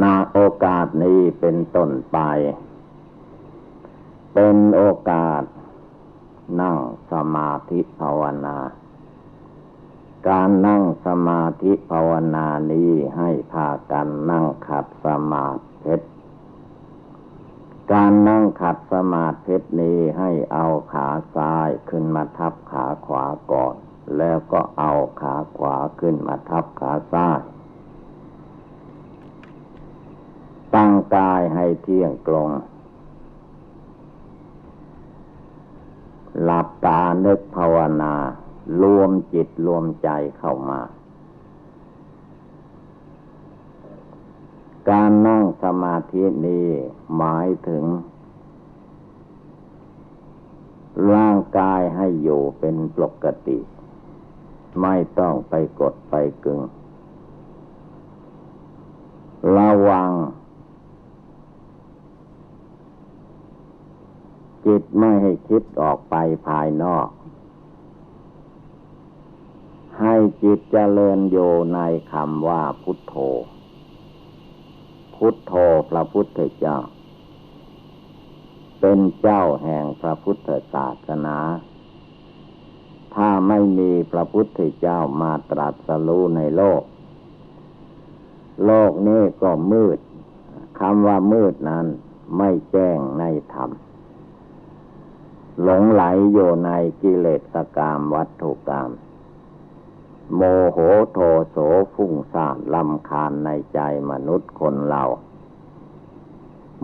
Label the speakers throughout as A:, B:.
A: นาโอกาสนี้เป็นต้นไป เป็นโอกาส นั่งสมาธิภาวนา การนั่งสมาธิภาวนานี้ให้พากันนั่งขัดสมาธิการนั่งขัดสมาธินี้ให้เอาขาซ้ายขึ้นมาทับขาขวาก่อน แล้วก็เอาขาขวาขึ้นมาทับขาซ้าย ตั้งกายให้เที่ยงตรง หลับตานึกภาวนา รวมจิตรวมใจเข้ามา การนั่งสมาธินี้หมายถึง ร่างกายให้อยู่เป็นปกติ ไม่ต้องไปกดไปกึงระวัง จิตไม่ให้คิดออกไปภายนอก ให้จิตเจริญโยในคำว่าพุทโธ พุทโธพระพุทธเจ้า เป็นเจ้าแห่งพระพุทธศาสนา ถ้าไม่มีพระพุทธเจ้ามาตรัสรู้ในโลก โลกนี้ก็มืดคำว่ามืดนั้นไม่แจ้งในธรรม หลงไหลอยู่ในกิเลสกามวัตถุกรรมโมโหโทโสฟุ้งซ่านลำคาญในใจมนุษย์คนเรา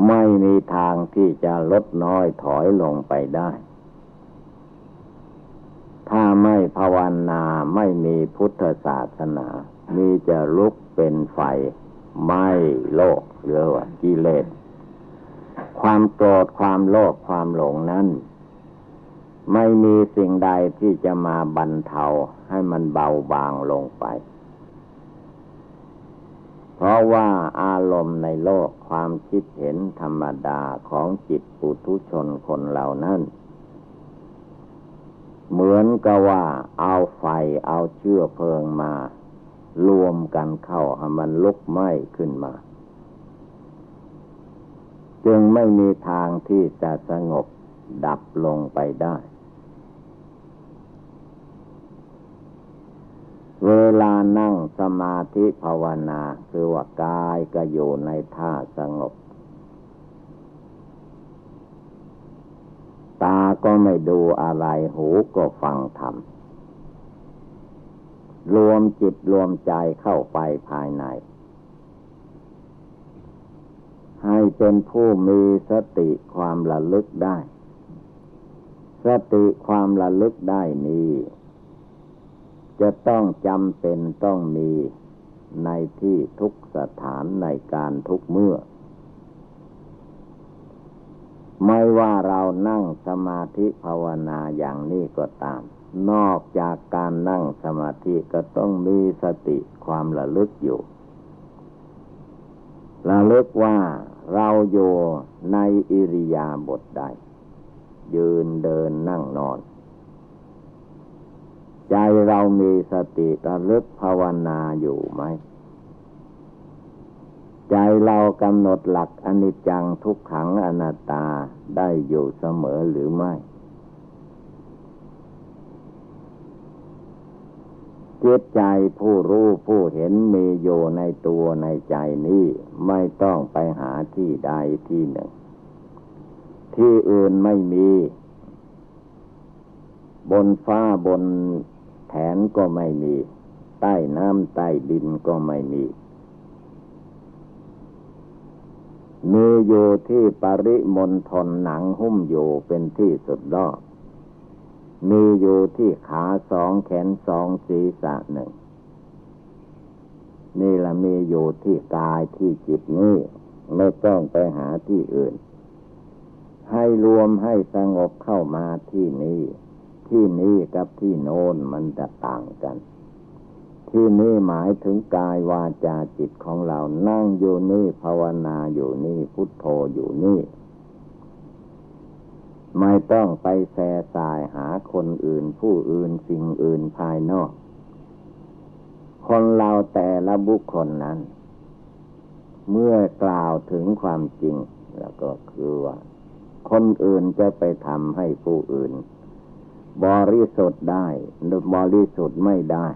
A: ไม่มีทางที่จะลดน้อยถอยลงไปได้ ถ้าไม่ภาวนาไม่มีพุทธศาสนา มีจะลุกเป็นไฟไม้โลกหรือว่ากิเลส ความโกรธความโลภความหลงนั้น ไม่มีสิ่งใดที่จะมาบรรเทาให้มันเบาบางลงไป เพราะว่าอารมณ์ในโลกความคิดเห็นธรรมดาของจิตปุถุชนคนเหล่านั้น เหมือนกับว่าเอาไฟเอาเชื้อเพลิงมา รวมกันเข้าให้มันลุกไหม้ขึ้นมา จึงไม่มีทางที่จะสงบดับลงไปได้ เวลานั่งสมาธิภาวนา คือว่ากายก็อยู่ในท่าสงบ ตาก็ไม่ดูอะไรหูก็ฟังธรรม รวมจิตรวมใจเข้าไปภายใน ให้เป็นผู้มีสติความระลึกได้ สติความระลึกได้นี้ จะต้องจำเป็นต้องมีในที่ทุกสถานในการทุกเมื่อ ไม่ว่าเรานั่งสมาธิภาวนาอย่างนี้ก็ตาม นอกจากการนั่งสมาธิก็ต้องมีสติความระลึกอยู่ ระลึกว่าเราอยู่ในอิริยาบถใด ยืนเดินนั่งนอน ใจเรามีสติระลึกภาวนาอยู่ไหม ใจเรากำหนดหลักอนิจจังทุกขังอนัตตาได้อยู่เสมอหรือไม่จิตใจผู้รู้ผู้เห็นมีอยู่ในตัวในใจนี้ไม่ต้องไปหาที่ใดที่หนึ่ง ที่อื่นไม่มี บนฟ้าบน แผนก็ไม่มี ใต้น้ำใต้ดินก็ไม่มี มีอยู่ที่ปริมณฑลหนังหุ้มอยู่เป็นที่สุดรอบมีอยู่ที่ขาสองแขนสองศีรษะหนึ่ง นี่ละมีอยู่ที่กายที่จิตนี้ไม่ต้องไปหาที่อื่น ให้รวมให้สงบเข้ามาที่นี้ ที่นี้กับที่โน้นมันจะต่างกัน ที่นี่หมายถึงกายวาจาจิตของเรานั่งอยู่นี่ภาวนาอยู่นี่พุทโธอยู่นี่ ไม่ต้องไปแสสายหาคนอื่น ผู้อื่นสิ่งอื่นภายนอก คนเราแต่ละบุคคลนั้น เมื่อกล่าวถึงความจริง แล้วก็คือว่า คนอื่นจะไปทำให้ผู้อื่น บริสุทธิ์ได้หรือบริสุทธิ์ไม่ได้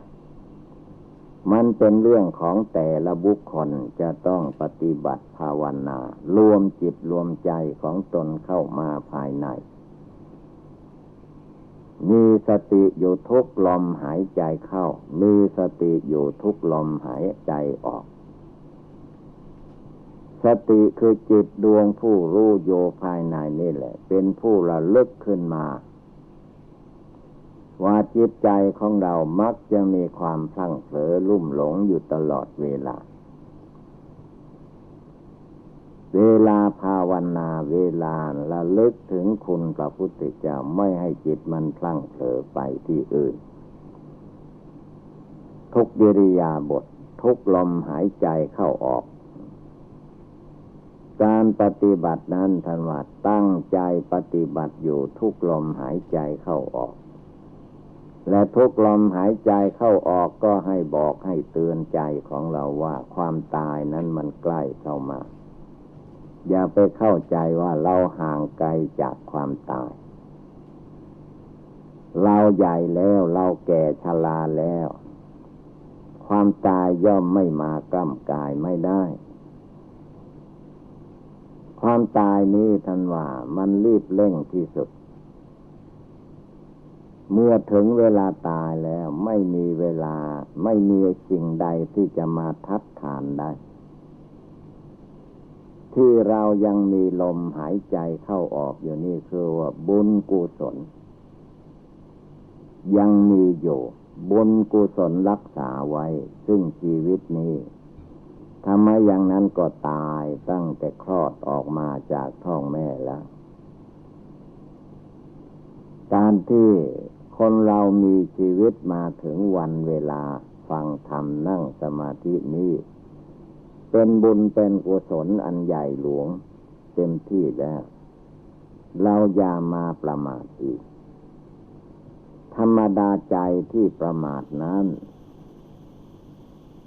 A: มันเป็นเรื่องของแต่ละบุคคลจะต้องปฏิบัติภาวนา รวมจิตรวมใจของตนเข้ามาภายใน มีสติอยู่ทุกลมหายใจเข้า มีสติอยู่ทุกลมหายใจออกสติคือจิตดวงผู้รู้โยภายในนี่แหละ เป็นผู้ระลึกขึ้นมา ว่าจิตใจของเรามักจะมีความพลั้งเผลอลุ่มหลงอยู่ตลอดเวลา เวลาภาวนาเวลาระลึกถึงคุณพระพุทธเจ้าไม่ให้จิตมันพลั้งเผลอไปที่อื่น ทุกเิริยาบททุกลมหายใจเข้าออก การปฏิบัตินั้นท่านว่าตั้งใจปฏิบัติอยู่ทุกลมหายใจเข้าออก และทุกลมหายใจเข้าออกก็ให้บอกให้เตือนใจของเราว่าความตายนั้นมันใกล้เข้ามา อย่าไปเข้าใจว่าเราห่างไกลจากความตาย เราใหญ่แล้วเราแก่ชราแล้ว ความตายย่อมไม่มากล้ำกายไม่ได้ ความตายนี้ท่านว่ามันรีบเร่งที่สุด เมื่อถึงเวลาตายแล้วไม่มีเวลาไม่มีสิ่งใดที่จะมาทัดทานได้ ที่เรายังมีลมหายใจเข้าออกอยู่นี่คือว่าบุญกุศล ยังมีอยู่ บุญกุศลรักษาไว้ ซึ่งชีวิตนี้ทำไมอย่างนั้นก็ตายตั้งแต่คลอดออกมาจากท้องแม่แล้วการที่ คนเรามีชีวิตมาถึงวันเวลาฟังธรรมนั่งสมาธินี้ เป็นบุญเป็นกุศลอันใหญ่หลวง เต็มที่แล้ว เราอย่ามาประมาทอีก ธรรมดาใจที่ประมาทนั้น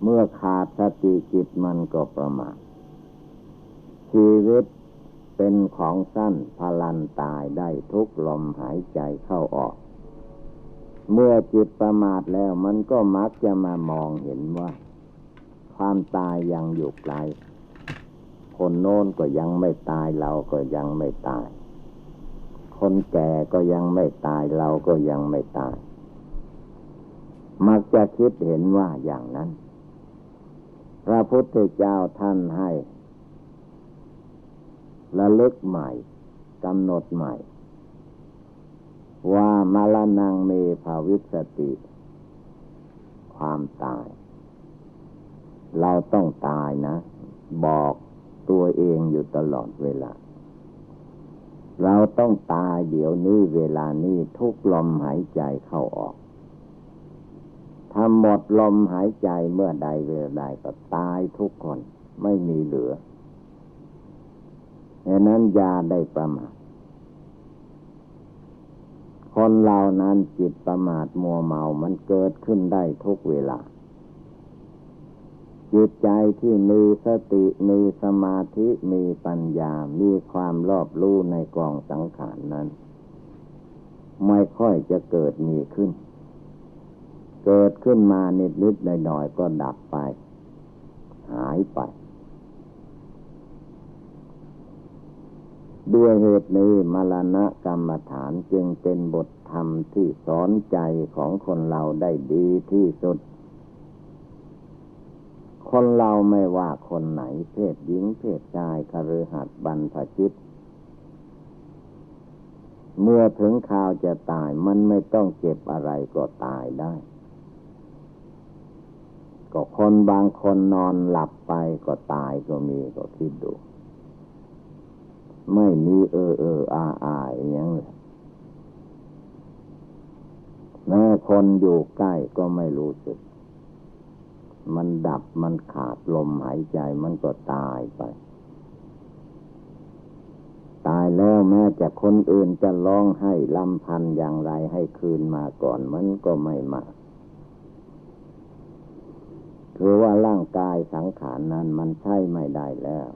A: เมื่อขาดสติจิตมันก็ประมาท ชีวิตเป็นของสั้นพลันตายได้ทุกลมหายใจเข้าออก เมื่อจิตประมาทแล้วมันก็มักจะมามองเห็นว่า ความตายยังอยู่ไกล คนโน้นก็ยังไม่ตายเราก็ยังไม่ตาย คนแก่ก็ยังไม่ตายเราก็ยังไม่ตาย มักจะคิดเห็นว่าอย่างนั้น พระพุทธเจ้าท่านให้ระลึกใหม่กำหนดใหม่ ว่ามาลนังเมภาวิสติ ความตาย เราต้องตายนะ บอกตัวเองอยู่ตลอดเวลา เราต้องตายเดี๋ยวนี้เวลานี้ทุกลมหายใจเข้าออกถ้าหมดลมหายใจเมื่อใดเวลาใดก็ตายทุกคนไม่มีเหลือดังนั้นยาได้ประมาท คนเรานั้นจิตประมาทมัวเมามันเกิดขึ้นได้ทุกเวลา จิตใจที่มีสติมีสมาธิมีปัญญา มีความรอบรู้ในกองสังขารนั้น ไม่ค่อยจะเกิดมีขึ้น เกิดขึ้นมานิดนิดหน่อยหน่อยก็ดับไป หายไป ด้วยเหตุนี้มรณะกรรมฐานจึงเป็นบทธรรมที่สอนใจของคนเราได้ดีที่สุด คนเราไม่ว่าคนไหนเพศหญิงเพศชายคฤหัสถ์บรรพชิต เมื่อถึงข่าวจะตายมันไม่ต้องเจ็บอะไรก็ตายได้ ก็คนบางคนนอนหลับไปก็ตายก็มีก็คิดดู ไม่มีเออเอออาอาอย่างเลยแม้คนอยู่ใกล้ก็ไม่รู้สึก มันดับมันขาดลมหายใจมันก็ตายไป ตายแล้วแม้จะคนอื่นจะร้องให้ลำพันอย่างไรให้คืนมาก่อนมันก็ไม่มาคือว่าร่างกายสังขารนั้นมันใช่ไม่ได้แล้ว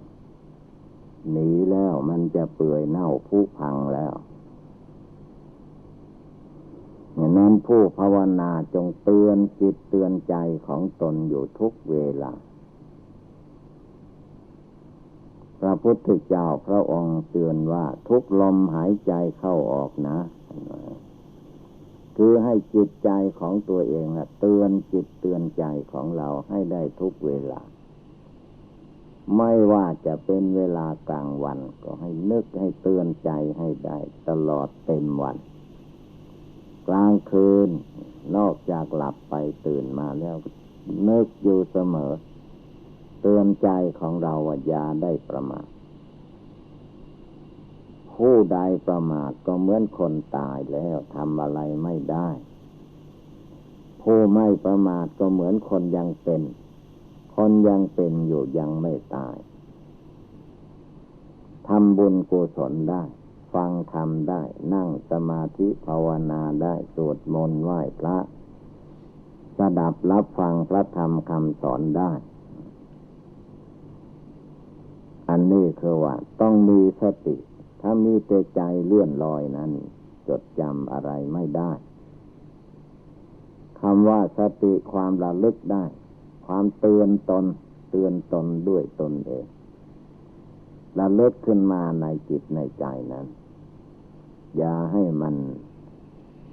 A: หนีแล้วมันจะเปื่อยเน่าผุพังแล้วอย่างนั้นผู้ภาวนาจงเตือนจิตเตือนใจของตนอยู่ทุกเวลา พระพุทธเจ้าพระองค์เตือนว่าทุกลมหายใจเข้าออกนะ คือให้จิตใจของตัวเองะเตือนจิตเตือนใจของเราให้ได้ทุกเวลา ไม่ว่าจะเป็นเวลากลางวัน ก็ให้นึกให้เตือนใจให้ได้ตลอดเต็มวัน กลางคืน นอกจากหลับไปตื่นมาแล้วนึกอยู่เสมอ เตือนใจของเราว่าอย่าได้ประมาทผู้ใดประมาทก็เหมือนคนตายแล้วทำอะไรไม่ได้ ผู้ไม่ประมาทก็เหมือนคนยังเป็น คนยังเป็นอยู่ยังไม่ตายทำบุญกุศลได้ ฟังธรรมได้ นั่งสมาธิภาวนาได้สวดมนต์ไหว้พระสดับรับฟังพระธรรมคำสอนได้ อันนี้คือว่า ต้องมีสติ ถ้ามีแต่ใจเลื่อนลอยนั้น จดจำอะไรไม่ได้คำว่าสติความระลึกได้ ความเตือนตน เตือนตนด้วยตนเองระลึกขึ้นมาในจิตในใจนั้น อย่าให้มัน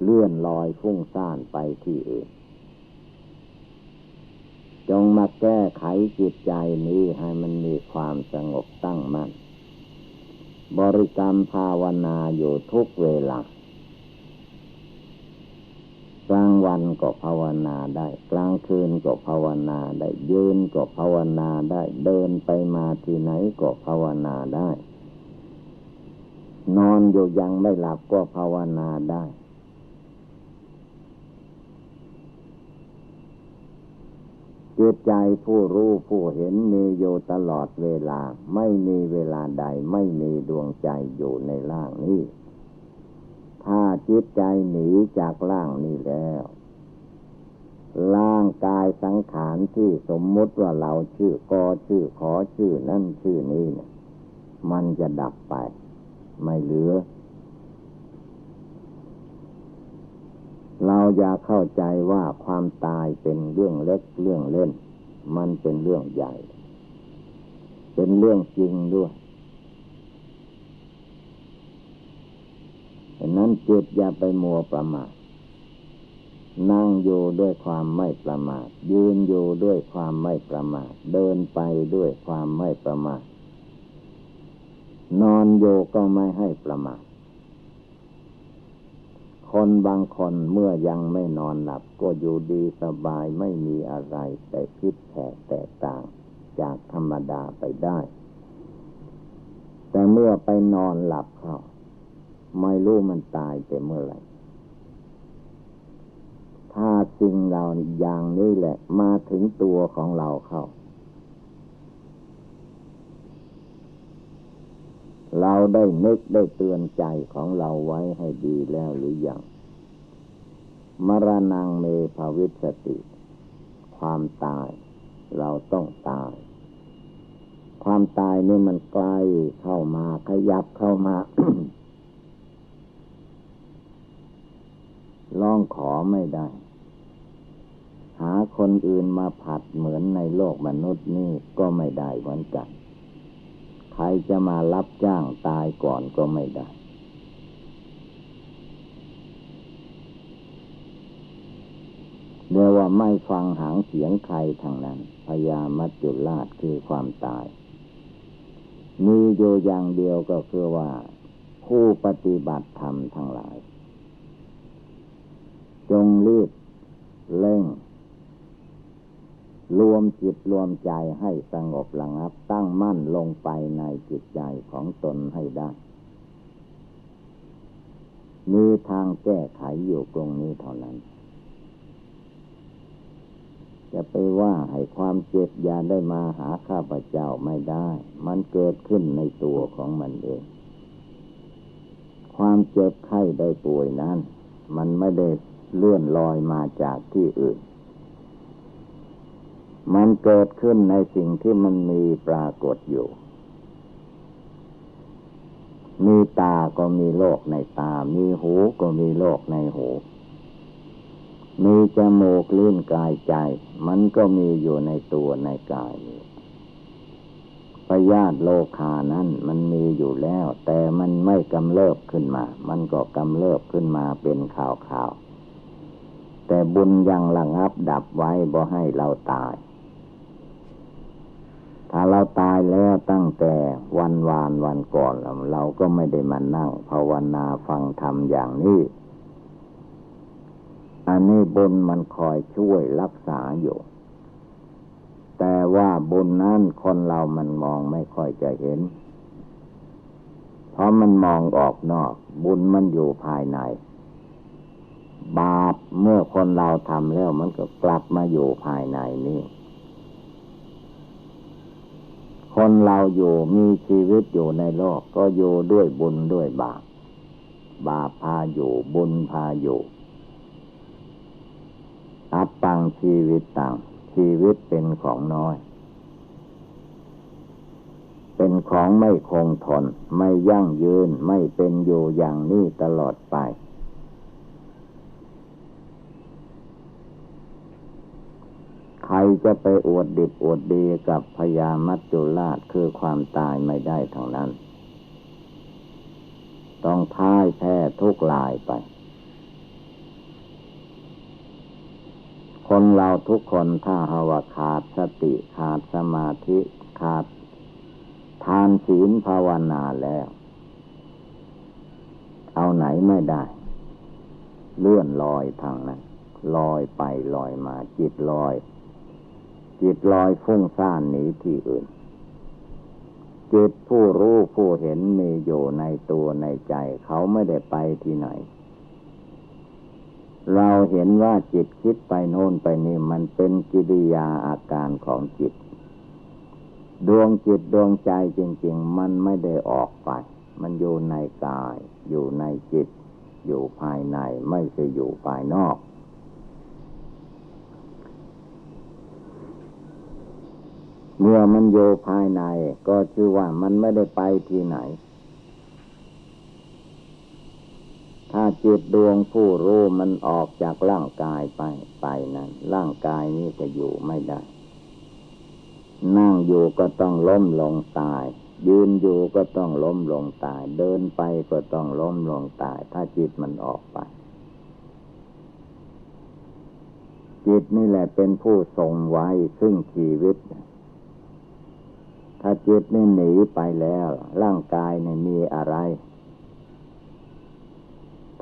A: เลื่อนลอยฟุ้งซ่านไปที่อื่น จงมาแก้ไขจิตใจนี้ให้มันมีความสงบตั้งมัน่น บริกรรมภาวนาอยู่ทุกเวลา กลาง วันก็ภาวนาได้ กลางคืนก็ภาวนาได้ยืนก็ภาวนาได้ เดินไปมาที่ไหนก็ภาวนาได้ นอนอยู่ยังไม่หลับก็ภาวนาได้จิตใจผู้รู้ผู้เห็นมีอยู่ตลอดเวลา ไม่มีเวลาใดไม่มีดวงใจอยู่ในร่างนี้ ถ้าจิตใจหนีจากร่างนี้แล้ว สังขารที่สมมุติว่าเราชื่อกอชื่อขอชื่อนั่นชื่อนี้เนี่ยมันจะดับไป ไม่เหลือ เราอย่าเข้าใจว่าความตายเป็นเรื่องเล็กเรื่องเล่น มันเป็นเรื่องใหญ่ เป็นเรื่องจริงด้วยดังนั้นจิตอย่าไปมัวประมาท นั่งอยู่ด้วยความไม่ประมาท ยืนอยู่ด้วยความไม่ประมาท เดินไปด้วยความไม่ประมาท นอนโยก็ไม่ให้ประมาท คนบางคนเมื่อยังไม่นอนหลับ ก็อยู่ดีสบายไม่มีอะไรแต่คิดแตกแตกต่างจากธรรมดาไปได้ แต่เมื่อไปนอนหลับเขาไม่รู้มันตายแต่เมื่อไหร่าสิ่งเราอย่างนี้แหละ มาถึงตัวของเราเข้า เราได้นึกได้เตือนใจของเราไว้ให้ดีแล้วหรือยัง มรณงเมภาวิสติ ความตาย เราต้องตาย ความตายนี่มันใกล้เข้ามาขยับเข้ามาลองขอไม่ได้ หาคนอื่นมาผัดเหมือนในโลกมนุษย์นี่ก็ไม่ได้เหมือนกัน ใครจะมารับจ้างตายก่อนก็ไม่ได้เรียกว่าไม่ฟังหางเสียงใครทางนั้น พยามัจจุราชคือความตาย มีอยู่อย่างเดียวก็คือว่า ผู้ปฏิบัติธรรมทั้งหลาย จงรีบเร่ง รวมจิตรวมใจให้สงบระงับ ตั้งมั่นลงไปในจิตใจของตนให้ได้ มีทางแก้ไขอยู่ตรงนี้เท่านั้น จะไปว่าให้ความเจ็บยาได้มาหาข้าพเจ้าไม่ได้ มันเกิดขึ้นในตัวของมันเอง ความเจ็บไข้ได้ป่วยนั้น มันไม่ได้เลื่อนลอยมาจากที่อื่น มันเกิดขึ้นในสิ่งที่มันมีปรากฏอยู่ มีตาก็มีโลกในตา มีหูก็มีโลกในหู มีจมูกลิ้นกายใจ มันก็มีอยู่ในตัวในกายนี้พยาธิโลคานั้นมันมีอยู่แล้ว แต่มันไม่กำเริบขึ้นมา มันก็กำเริบขึ้นมาเป็นข่าวข่าวแต่บุญยังระงับดับไว้บ่ให้เราตาย ถ้าเราตายแล้วตั้งแต่วันวานวันก่อน เราก็ไม่ได้มานั่งภาวนาฟังธรรมอย่างนี้ อันนี้บุญมันคอยช่วยรักษาอยู่ แต่ว่าบุญนั้นคนเรามันมองไม่ค่อยจะเห็น เพราะมันมองออกนอก บุญมันอยู่ภายใน บาปเมื่อคนเราทำแล้วมันก็กลับมาอยู่ภายในนี่ คนเราอยู่มีชีวิตอยู่ในโลก ก็อยู่ด้วยบุญด้วยบาป บาปพาอยู่บุญพาอยู่อัปปังชีวิตต่าง ชีวิตเป็นของน้อย เป็นของไม่คงทน ไม่ยั่งยืนไม่เป็นอยู่อย่างนี้ตลอดไป ใคร จะไปอวดดิบอวดดีกับพญามัจจุราชคือความตายไม่ได้ทั้งนั้น ต้องพ่ายแพ้ทุกลายไป คนเราทุกคนถ้าหาวขาดสติขาดสมาธิขาดทานศีลภาวนาแล้ว เอาไหนไม่ได้ เลื่อนลอยทางนั้นลอยไปลอยมาจิตลอย จิตลอยฟุ้งซ่านหนีที่อื่น จิตผู้รู้ผู้เห็นมีอยู่ในตัวในใจ เขาไม่ได้ไปที่ไหน เราเห็นว่าจิตคิดไปโน่นไปนี่มันเป็นกิริยาอาการของจิต ดวงจิตดวงใจจริง ๆ มันไม่ได้ออกไป มันอยู่ในกาย อยู่ในจิต อยู่ภายในไม่ใช่อยู่ภายนอก เมื่อมันอยู่ภายใน ก็ชื่อว่ามันไม่ได้ไปที่ไหน ถ้าจิตดวงผู้รู้มันออกจากร่างกายไปไปนั้น ร่างกายนี้จะอยู่ไม่ได้ นั่งอยู่ก็ต้องล้มลงตาย ยืนอยู่ก็ต้องล้มลงตาย เดินไปก็ต้องล้มลงตาย ถ้าจิตมันออกไปจิตนี่แหละเป็นผู้ทรงไว้ซึ่งชีวิต ถ้าจิตนี่หนีไปแล้ว ร่างกายนี่มีอะไร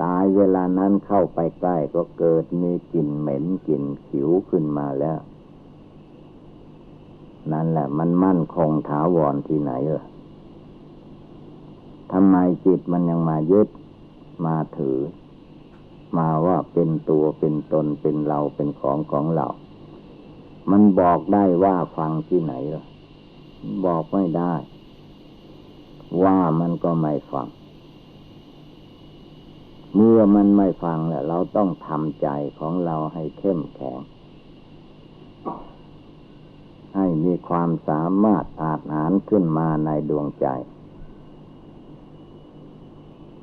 A: ตายเวลานั้นเข้าไปใกล้ก็เกิดมีกลิ่นเหม็นกลิ่นขิวขึ้นมาแล้ว นั่นแหละ มันมั่นคงถาวรที่ไหนล่ะทำไมจิตมันยังมายึดมาถือ มาว่าเป็นตัวเป็นตนเป็นเราเป็นของของเรา มันบอกได้ว่าฟังที่ไหนล่ะ บอกไม่ได้ ว่ามันก็ไม่ฟัง เมื่อมันไม่ฟังแล้วเราต้องทำใจของเราให้เข้มแข็ง ให้มีความสามารถอาจหารขึ้นมาในดวงใจ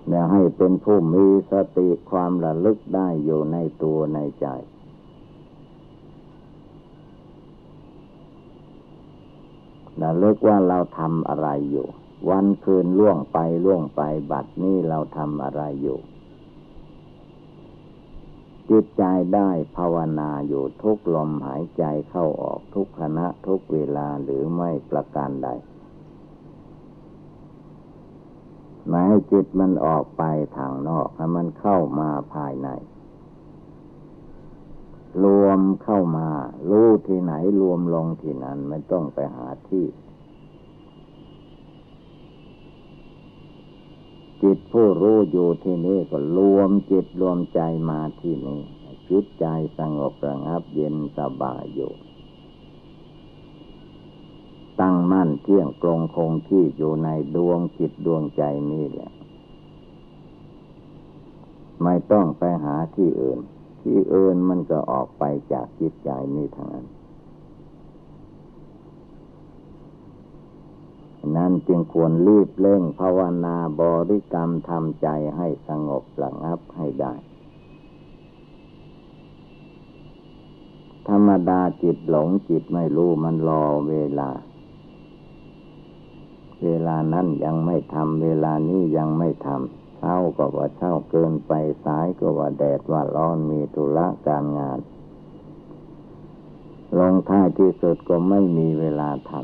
A: แล้วให้เป็นผู้มีสติความระลึกได้อยู่ในตัวในใจ ระลึกว่าเราทำอะไรอยู่ วันคืนล่วงไปล่วงไปบัดนี้เราทำอะไรอยู่ จิตใจได้ภาวนาอยู่ทุกลมหายใจเข้าออกทุกขณะทุกเวลาหรือไม่ประการใดไม่ให้จิตมันออกไปทางนอกให้มันเข้ามาภายใน รวมเข้ามา รู้ที่ไหนรวมลงที่นั้นไม่ต้องไปหาที่ จิตผู้รู้อยู่ที่นี่ก็รวมจิตรวมใจมาที่นี่จิตใจสงบระงับเย็นสบายอยู่ตั้งมั่นเที่ยงตรงคงที่อยู่ในดวงจิตดวงใจนี่แหละ ไม่ต้องไปหาที่อื่น ที่เอื่นมันก็ออกไปจากจิตใจนี้ทางนั้น นั่นจึงควรรีบเร่งภาวนาบริกรรมทำใจให้สงบระงับให้ได้ ธรรมดาจิตหลงจิตไม่รู้มันรอเวลาเวลานั้นยังไม่ทำเวลานี้ยังไม่ทำ ช้าก็ว่าเช้าเกินไปสายก็ว่าแดดว่าร้อนมีธุระการงาน ลงท้ายที่สุดก็ไม่มีเวลาทำ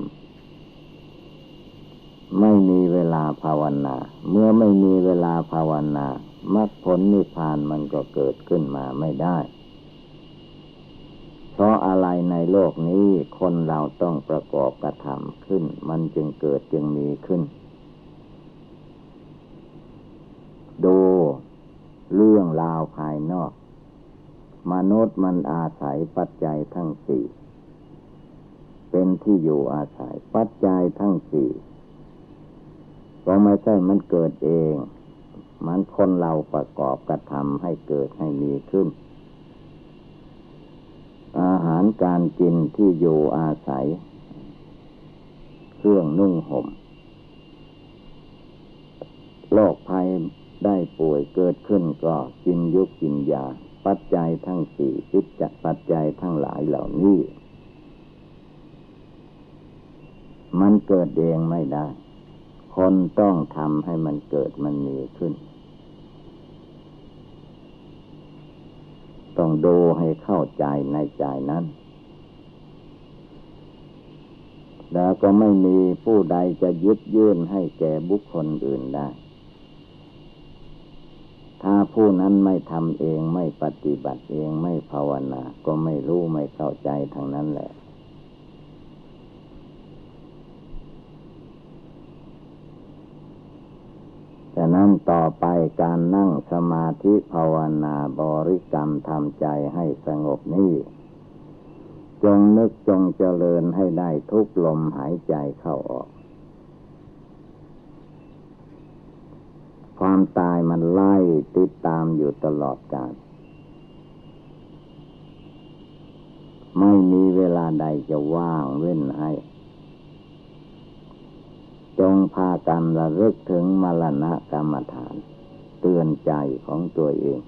A: ไม่มีเวลาภาวนา เมื่อไม่มีเวลาภาวนา มรรคผลนิพพานมันก็เกิดขึ้นมาไม่ได้ เพราะอะไรในโลกนี้คนเราต้องประกอบกระทำขึ้น มันจึงเกิดจึงมีขึ้น ดูเรื่องราวภายนอก มนุษย์มันอาศัยปัจจัยทั้งสี่ เป็นที่อยู่อาศัย ปัจจัยทั้งสี่ก็ไม่ใช่มันเกิดเอง มันคนเราประกอบกระทำให้เกิดให้มีขึ้น อาหารการกินที่อยู่อาศัย เครื่องนุ่งห่มโรคภัย ได้ป่วยเกิดขึ้นก็กินยุกกินยา ปัจจัยทั้งสี่ปิจปัจจัยทั้งหลายเหล่านี้ มันเกิดเองไม่ได้ คนต้องทำให้มันเกิดมันมีขึ้น ต้องดูให้เข้าใจในใจนั้นแล้วก็ไม่มีผู้ใดจะยึดยื่นให้แก่บุคคลอื่นได้ ถ้าผู้นั้นไม่ทำเองไม่ปฏิบัติเองไม่ภาวนา ก็ไม่รู้ไม่เข้าใจทางนั้นแหละ ฉะนั้นต่อไปการนั่งสมาธิภาวนาบริกรรมทำใจให้สงบนี้จงนึกจงเจริญให้ได้ทุกลมหายใจเข้าออก ความตายมันไล่ติดตามอยู่ตลอดกาลไม่มีเวลาใดจะว่างเว้นให้ จงพากันระลึกถึงมรณะกรรมฐาน เตือนใจของตัวเอง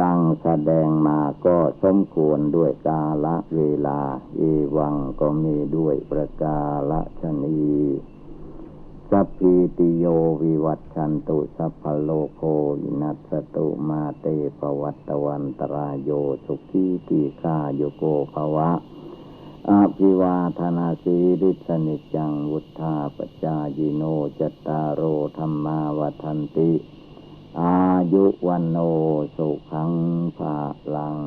A: ดังแสดงมาก็สมควรด้วยกาละเวลา เอวังก็มีด้วยประกาละชนีสัพพิติโยวิวัตชันตุสัพพโลโควินัสตุมาเตปวัตตวันตรายโยสุขีติคาโยโกภวะอาภิวาธนาสีริสนิจังวุธาปจายิโนจตารโอธรรมาวัันติ อายุวันโนสุขังภาลัง